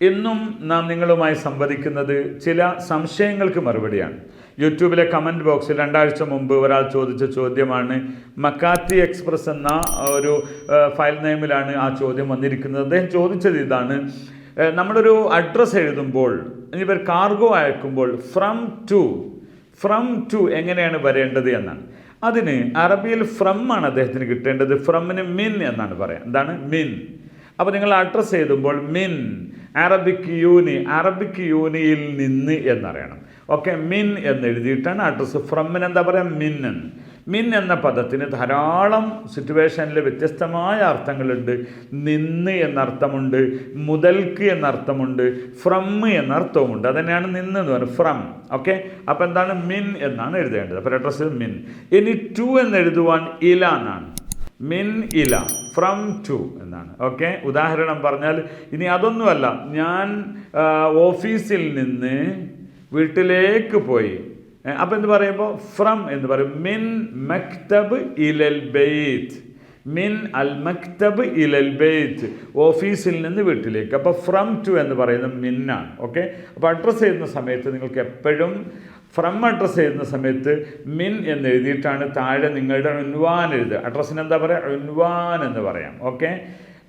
ഇന്നും നാം നിങ്ങളുമായി സംവദിക്കുന്നത് ചില സംശയങ്ങൾക്ക് മറുപടിയാണ്. യൂട്യൂബിലെ കമന്റ് ബോക്സിൽ രണ്ടാഴ്ച മുമ്പ് ഒരാൾ ചോദിച്ച ചോദ്യമാണ് മക്കാത്തി എക്സ്പ്രസ് എന്ന ഒരു ഫയൽ നെയിമിലാണ് ആ ചോദ്യം വന്നിരിക്കുന്നത്. അദ്ദേഹം ചോദിച്ചത് ഇതാണ് നമ്മളൊരു അഡ്രസ്സ് എഴുതുമ്പോൾ ഇവർ കാർഗോ അയക്കുമ്പോൾ ഫ്രം ടു ഫ്രം ടു എങ്ങനെയാണ് വരേണ്ടത് എന്നാണ്. അതിന് അറബിയിൽ ഫ്രം ആണ് അദ്ദേഹത്തിന് കിട്ടേണ്ടത് ഫ്രമിന് മിൻ എന്നാണ് പറയാം. എന്താണ്? മിൻ. അപ്പോൾ നിങ്ങൾ അഡ്രസ്സ് എഴുതുമ്പോൾ മിൻ. അറബിക് യൂനി അറബിക് യൂനിയിൽ നിന്ന് എന്നറിയണം. ഓക്കെ മിൻ എന്ന് എഴുതിയിട്ടാണ് അഡ്രസ്സ് ഫ്രമ്മിന് എന്താ പറയുക മിൻ എന്ന്. മിൻ എന്ന പദത്തിന് ധാരാളം സിറ്റുവേഷനിൽ വ്യത്യസ്തമായ അർത്ഥങ്ങളുണ്ട്. നിന്ന് എന്നർത്ഥമുണ്ട് മുതൽക്ക് എന്നർത്ഥമുണ്ട് ഫ്രം എന്നർത്ഥവുമുണ്ട്. അതന്നെയാണ് നിന്ന് എന്ന് പറയുന്നത്. ഫ്രം ഓക്കെ അപ്പോൾ എന്താണ്? മിൻ എന്നാണ് എഴുതേണ്ടത്. അപ്പോൾ അഡ്രസ്സ് മിൻ. ഇനി ടു എന്ന് എഴുതുവാൻ ഇല എന്നാണ്. മിൻ ഇല ഫ്രം ടു എന്നാണ്. ഓക്കെ ഉദാഹരണം പറഞ്ഞാൽ ഇനി അതൊന്നുമല്ല. ഞാൻ ഓഫീസിൽ നിന്ന് വീട്ടിലേക്ക് പോയി. അപ്പം എന്ത് പറയുമ്പോൾ ഫ്രം എന്ന് പറയും. മിൻ മക്തബ് ഇലൽ ബെയ്ത്ത്. മിൻ അൽ മക്തബ് ഇലൽ ബെയ്ത്ത്. ഓഫീസിൽ നിന്ന് വീട്ടിലേക്ക്. അപ്പോൾ ഫ്രം ടു എന്ന് പറയുന്നത് മിന്നാണ്. ഓക്കെ അപ്പോൾ അഡ്രസ്സ് ചെയ്യുന്ന സമയത്ത് നിങ്ങൾക്ക് എപ്പോഴും ഫ്രം അഡ്രസ്സ് ചെയ്യുന്ന സമയത്ത് മിൻ എന്ന് എഴുതിയിട്ടാണ് താഴെ നിങ്ങളുടെ ഉൻവാൻ എഴുതുക. അഡ്രസ്സിന് എന്താ പറയുക ഉൻവാൻ എന്ന് പറയാം. ഓക്കെ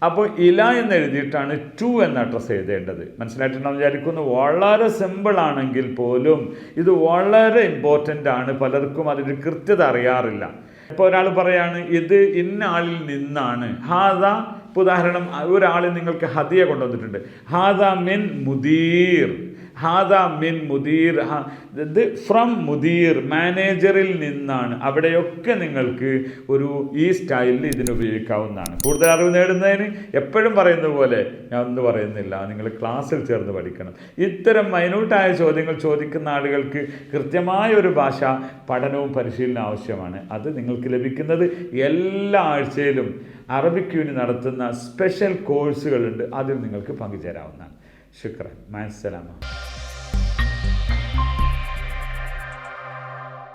അപ്പോൾ ഇല എന്ന് എഴുതിയിട്ടാണ് ടു എന്ന അഡ്രസ്സ് എഴുതേണ്ടത്. മനസ്സിലായിട്ടുണ്ടെന്ന് വിചാരിക്കുന്നു? വളരെ സിമ്പിൾ ആണെങ്കിൽ പോലും ഇത് വളരെ ഇമ്പോർട്ടന്റ് ആണ്. പലർക്കും അതിന്റെ കൃത്യത അറിയാറില്ല. ഇപ്പോൾ ഒരാൾ പറയാണ് ഇത് ഇന്ന ആളിൽ നിന്നാണ്. ഹാദ ഇപ്പോൾ ഉദാഹരണം ഒരാൾ നിങ്ങൾക്ക് ഹദിയ കൊണ്ടുവന്നിട്ടുണ്ട്. ഹാദ മിൻ മുദീർ. ഹാദ മിൻ മുദീർ. ഫ്രം മുദീർ മാനേജറിൽ നിന്നാണ്. അവിടെയൊക്കെ നിങ്ങൾക്ക് ഒരു ഈ സ്റ്റൈലിൽ ഇതിന് ഉപയോഗിക്കാവുന്നതാണ്. കൂടുതൽ അറിവ് നേടുന്നതിന് എപ്പോഴും പറയുന്ന പോലെ ഞാൻ ഒന്നും പറയുന്നില്ല നിങ്ങൾ ക്ലാസ്സിൽ ചേർന്ന് പഠിക്കണം. ഇത്തരം മൈന്യൂട്ടായ ചോദ്യങ്ങൾ ചോദിക്കുന്ന ആളുകൾക്ക് കൃത്യമായ ഒരു ഭാഷ പഠനവും പരിശീലനവും ആവശ്യമാണ്. അത് നിങ്ങൾക്ക് ലഭിക്കുന്നത് എല്ലാ ആഴ്ചയിലും അറബിക് യൂണി നടത്തുന്ന സ്പെഷ്യൽ കോഴ്സുകളുണ്ട് അതിൽ നിങ്ങൾക്ക് പങ്കുചേരാവുന്നതാണ്. ശുക്രൻ മാസലാമ